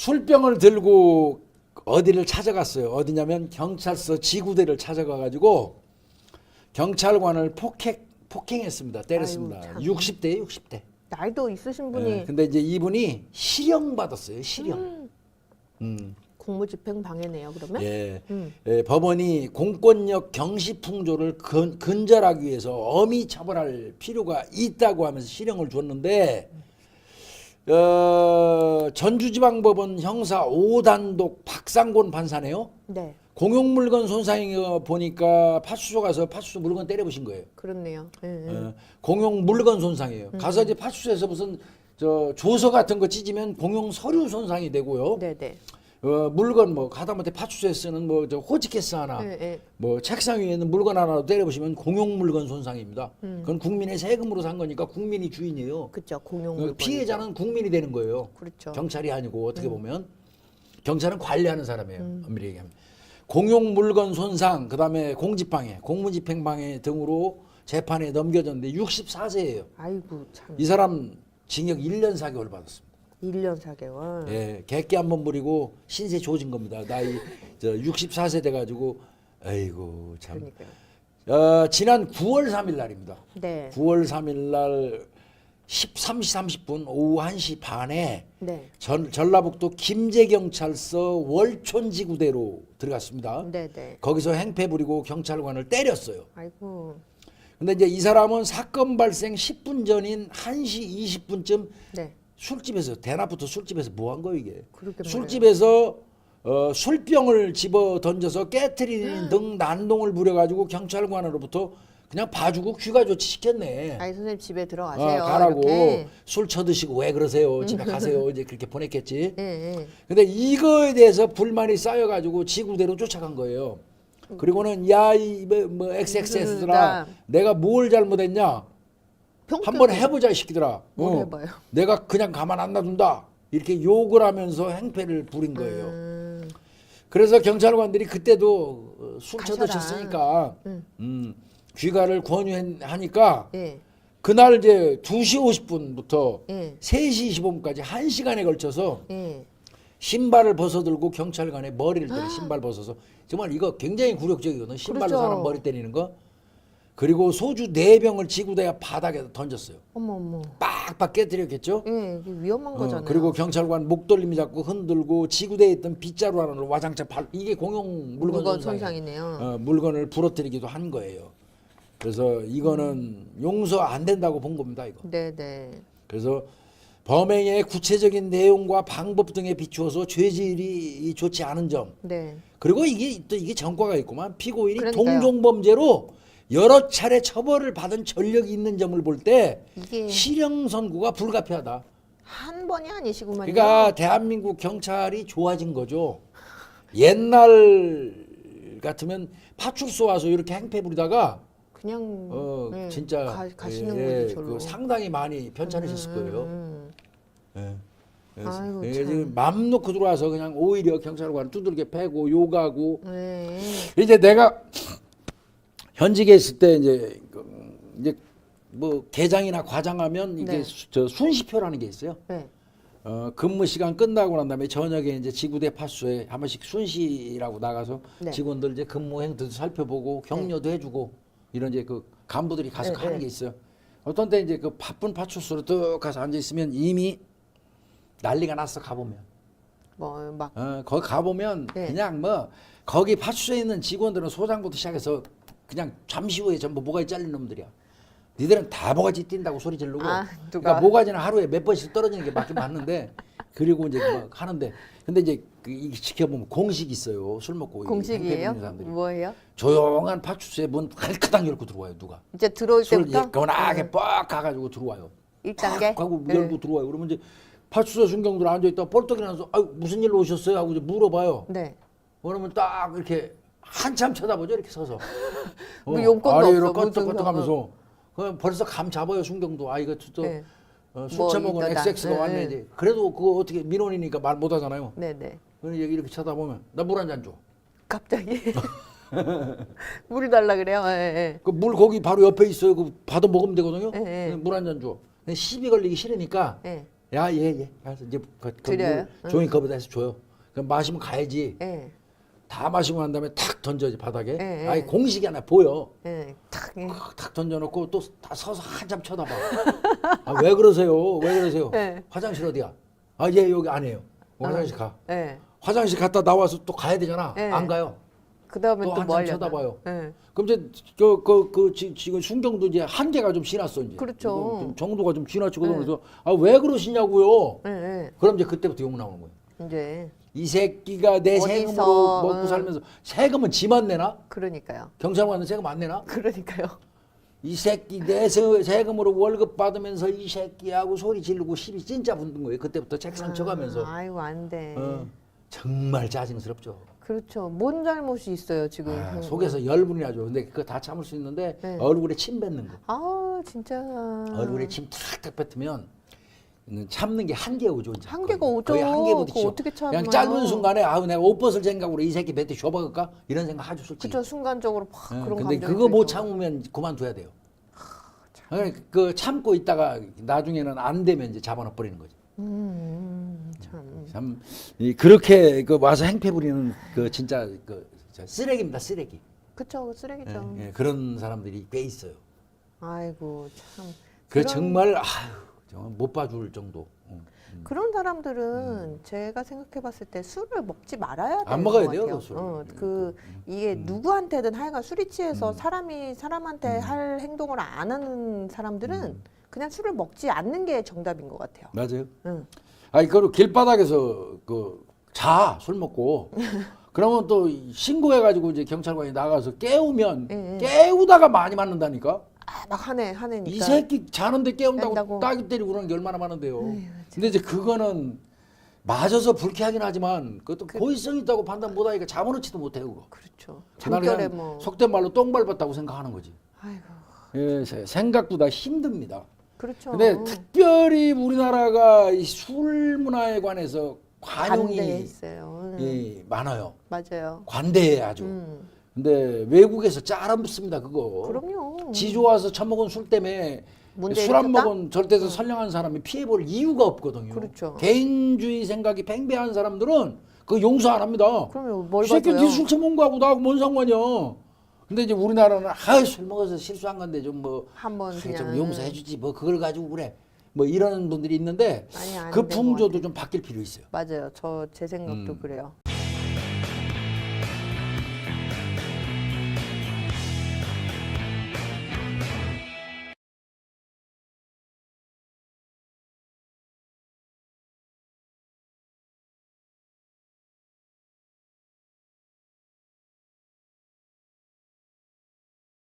술병을 들고 어디를 찾아갔어요. 어디냐면 경찰서 지구대를 찾아가 가지고 경찰관을 폭행 폭행했습니다. 때렸습니다. 참. 60대에 60대. 나이도 있으신 분이 예, 근데 이제 이분이 실형 받았어요. 실형. 음, 음. 공무집행 방해네요. 그러면 예. 음. 예, 법원이 공권력 경시 풍조를 근, 근절하기 위해서 엄히 처벌할 필요가 있다고 하면서 실형을 줬는데 어, 전주지방법원 형사 5단독 박상곤 판사네요. 네 공용물건 손상이 보니까 파출소 가서 파출소 물건 때려보신 거예요. 그렇네요. 예, 예. 어, 공용 물건 손상이에요. 가서 이제 파출소에서 무슨 저 조서 같은 거 찢으면 공용 서류 손상이 되고요. 네 네. 어, 물건 뭐 가다못해 파출소에 쓰는 뭐 저 호치케스 하나, 예, 예. 뭐 책상 위에 있는 물건 하나로 때려보시면 공용 물건 손상입니다. 음. 그건 국민의 세금으로 산 거니까 국민이 주인이에요. 그죠 공용 그 물건. 피해자는 국민이 되는 거예요. 그렇죠. 경찰이 아니고 어떻게 음. 보면 경찰은 관리하는 사람이에요. 엄밀히 얘기하면 공용 물건 손상, 그다음에 공직방해, 공무집행방해 등으로 재판에 넘겨졌는데 64세예요. 아이고 참. 이 사람 징역 1년 4개월 받았습니다. 1년 4개월. 예, 객기 한 번 부리고 신세 조진 겁니다. 나이 저 64세 돼 가지고 아이고 참. 그러니까요. 어, 지난 9월 3일 날입니다. 네. 9월 3일 날 13시 30분 오후 1시 반에 네. 전, 전라북도 김제경찰서 월촌지구대로 들어갔습니다. 네 네. 거기서 행패 부리고 경찰관을 때렸어요. 아이고. 근데 이제 이 사람은 사건 발생 10분 전인 1시 20분쯤 네. 술집에서 대낮부터 술집에서 뭐 한 거예요 이게? 술집에서 어, 술병을 집어 던져서 깨트리는 등 난동을 부려가지고 경찰관으로부터 그냥 봐주고 귀가 조치 시켰네. 아이 선생님 집에 어, 들어가세요. 가라고 이렇게. 술 쳐드시고 왜 그러세요? 집에 가세요. 이제 그렇게 보냈겠지. 예, 예. 근데 이거에 대해서 불만이 쌓여가지고 지구대로 쫓아간 거예요. 그리고는 야이뭐 XXS들아 내가 뭘 잘못했냐? 한번 해보자 이 새끼들아. 뭘 어. 해봐요. 내가 그냥 가만 안 놔둔다. 이렇게 욕을 하면서 행패를 부린 거예요. 음, 그래서 경찰관들이 그때도 어, 술 가셔라. 쳐드셨으니까 음. 음, 귀가를 권유하니까 예. 그날 이제 2시 50분부터 예. 3시 25분까지 1시간에 걸쳐서 예. 신발을 벗어들고 경찰관의 머리를 때려 신발 벗어서 정말 이거 굉장히 굴욕적이거든 신발로 그렇죠. 사람 머리 때리는 거 그리고 소주 네 병을 지구대야 바닥에 던졌어요 어머 어머. 빡빡 깨뜨렸겠죠 예, 이게 위험한 어, 거잖아요. 그리고 경찰관 목돌림이 자꾸 흔들고 지구대에 있던 빗자루 하나를 와장창 발 이게 공용 물건, 물건 손상이에요. 손상이네요. 어, 물건을 부러뜨리기도 한 거예요 그래서 이거는 용서 안 된다고 본 겁니다 이거 네, 네. 그래서 범행의 구체적인 내용과 방법 등에 비추어서 죄질이 좋지 않은 점 네. 그리고 이게 또 이게 전과가 있구만 피고인이 그러니까요. 동종 범죄로 여러 차례 처벌을 받은 전력이 있는 점을 볼 때 이게 실형 선고가 불가피하다. 한 번이 아니시구만요. 그러니까 대한민국 경찰이 좋아진 거죠. 옛날 같으면 파출소 와서 이렇게 행패 부리다가 그냥 어 네, 진짜 가, 가시는 예, 거지 절로. 그 상당히 많이 편찮으셨을 거예요. 음, 예. 그래서 아이고, 예, 참. 지금 맘 놓고 들어와서 그냥 오히려 경찰관 두들겨 패고 욕하고 음. 네. 이제 내가 현직에 있을 때 이제 그 이제 뭐 개장이나 과장하면 이게 네. 수- 저 순시표라는 게 있어요. 네. 어, 근무 시간 끝나고 난 다음에 저녁에 이제 지구대 파수소에 한 번씩 순시라고 나가서 네. 직원들 이제 근무 행태도 살펴보고 격려도 해주고 이런 이제 그 간부들이 가서 네, 하는 네. 게 있어요. 어떤 때 이제 그 바쁜 파출소로 뚝 가서 앉아 있으면 이미 난리가 났어 가보면. 뭐막 어, 거기 가보면 네. 그냥 뭐 거기 파출소에 있는 직원들은 소장부터 시작해서 그냥 잠시 후에 전부 모가지 잘린 놈들이야. 니들은 다 모가지 뛴다고 소리 지르고. 아? 그러니까 모가지는 하루에 몇 번씩 떨어지는 게 맞긴 맞는데 그리고 이제 막 하는데 근데 이제 그 지켜보면 공식 있어요. 술 먹고 공식이에요? 뭐예요? 조용한 파출소에 문 칼크당 열고 들어와요 누가. 이제 들어올 술 때부터 음. 예건하게 뻑 가가지고 들어와요. 1단계 하고 네. 열고 들어와요. 그러면 이제 파출소 순경들 앉아 있다 뻘떡 일어나서 아유 무슨 일로 오셨어요? 하고 이제 물어봐요. 네. 그러면 딱 이렇게 한참 쳐다보죠 이렇게 서서. 뭐 용건도 아래로 없어, 무슨 껐떡껐떡하면서 그럼 벌써 감 잡아요 순경도 아 이거 또 네. 어, 술 뭐 처먹은 이거다. XX가 네, 왔네 네. 이제. 그래도 그거 어떻게 민원이니까 말 못하잖아요. 네, 네. 그럼 이제 이렇게 쳐다보면 나 물 한 잔 줘. 갑자기 물을 달라 그래요. 예, 예. 그 물 거기 바로 옆에 있어요. 그 받아 먹으면 되거든요. 네, 네. 물한 잔 줘. 근데 시비 걸리기 싫으니까 예. 야, 예, 예. 가서 이제 그, 그 드려요? 물 종이컵에다 해서 줘요. 그럼 마시면 가야지. 예. 다 마시고 난 다음에 탁 던져야지 바닥에. 예, 예. 아니 공식이 하나 보여. 예. 탁. 예. 탁 던져놓고 또 다 서서 한참 쳐다봐. 아, 왜 그러세요? 왜 그러세요? 네. 화장실 어디야? 아, 얘 여기 안 해요. 화장실 가. 예. 화장실 갔다 나와서 또 가야 되잖아. 네. 안 가요. 그 다음에 또또뭐 한참 하려나? 쳐다봐요. 예. 그럼 이제 그 그 그, 지- 지금 순경도 이제 한계가 좀 지났어 이제. 그렇죠. 이거 좀 정도가 좀 지나치거든. 네. 그래서 아 왜 그러시냐고요. 예. 예. 그럼 이제 그때부터 욕 나오는 거예요. 이제 이 새끼가 내 세금으로 먹고 응. 살면서 세금은 지만 내나? 그러니까요. 경찰관은 세금 안 내나? 그러니까요. 이 새끼 내 세- 세금으로 월급 받으면서 이 새끼하고 소리 지르고 시비 진짜 붙는 거예요. 그때부터 책상 쳐가면서 아, 아이고 안 돼. 어, 정말 짜증스럽죠. 그렇죠. 뭔 잘못이 있어요 지금. 아, 음. 속에서 열분이 나죠. 근데 그거 다 참을 수 있는데 네. 얼굴에 침 뱉는 거. 아 진짜. 얼굴에 침 탁탁 뱉으면 음, 참는 게 한계 오죠. 이제. 한계가 거의. 오죠. 거의 한계 그거 부딪혀. 어떻게 참아요? 그냥 짧은 순간에 아우 내가 옷 벗을 생각으로 이 새끼 뱉에 줘박을까 이런 생각 하죠 솔직히. 그죠 순간적으로 팍 응, 그런 근데 감정이 그거 못 들죠. 참으면 그만둬야 돼요. 그러니까 그 참고 있다가 나중에는 안 되면 이제 잡아놔 버리는 거죠. 음, 참. 참 이, 그렇게 그 와서 행패 부리는 그 진짜 그 저 쓰레기입니다 쓰레기. 그쵸 쓰레기죠. 예, 예, 그런 사람들이 꽤 있어요. 아이고 참. 그 그런- 정말 아유 정말 못 봐줄 정도. 응. 그런 사람들은 제가 생각해봤을 때 술을 먹지 말아야 되는 안 먹어야 것 돼요, 같아요. 그 술을. 어, 그 이게 누구한테든 하여간 술이 취해서 사람이 사람한테 할 행동을 안 하는 사람들은 그냥 술을 먹지 않는 게 정답인 것 같아요. 맞아요. 응. 아니 그리고 길바닥에서 그자술 먹고 그러면 또 신고해가지고 이제 경찰관이 나가서 깨우면 예, 예. 깨우다가 많이 맞는다니까. 아, 막 하네 하네니까. 이 새끼 자는데 깨운다고 깬다고. 따기 때리고 그러는 게 얼마나 많은데요. 근데 이제 그거는 맞아서 불쾌하긴 하지만 그것도 고의성 있다고 판단 못하니까 잡아놓지도 못해요 그거. 그렇죠. 잠결에 그냥 뭐. 속된 말로 똥 밟았다고 생각하는 거지. 아이고 예, 세- 생각보다 힘듭니다. 그렇죠. 근데 특별히 우리나라가 이 술 문화에 관해서 관용이 반대했어요. 응. 예, 많아요. 맞아요. 관대해 아주. 음. 근데 외국에서 짜름습니다 그거. 그럼요. 지 좋아서 처먹은 술 때문에 술 안 일으켰다? 먹은 절대서 선량한 사람이 피해 볼 이유가 없거든요. 그렇죠. 개인주의 생각이 팽배한 사람들은 그 용서 안 합니다. 뭘이 새끼. 네술 처먹은 거하고 나하고 뭔 상관이야. 근데 이제 우리나라는 아술 먹어서 실수한 건데 좀뭐 한번 좀 그냥 용서해 주지 뭐 그걸 가지고 그래. 뭐 이런 분들이 있는데 아니, 안그것 풍조도 좀 바뀔 필요 있어요. 맞아요. 저 제 생각도 음. 그래요.